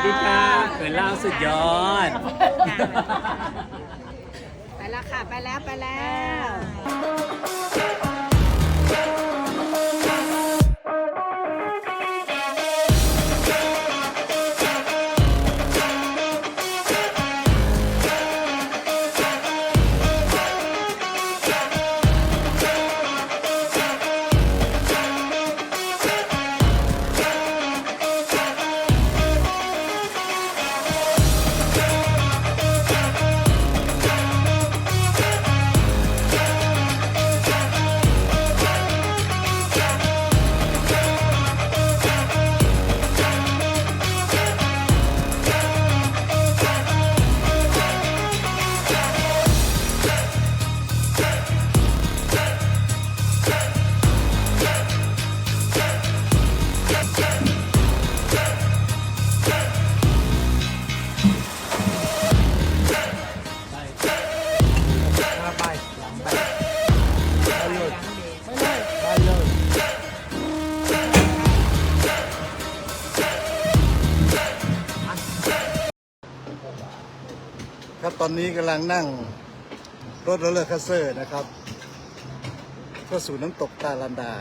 สดีค่ะเขินเล่าสุดยอด ไปแล้วค่ะ ไปแล้วไปแล้ว ครับตอนนี้กำลังนั่งรถโรลเลอร์คาสเซอร์นะครับ ก็สู่น้ำตกตาลันดา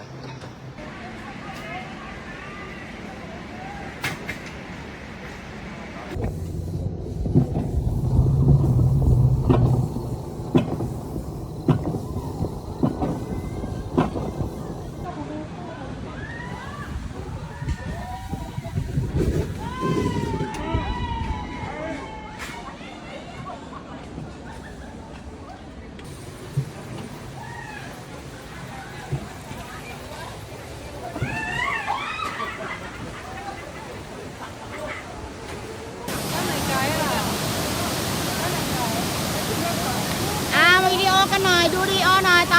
นายดูดีออหน่ยตา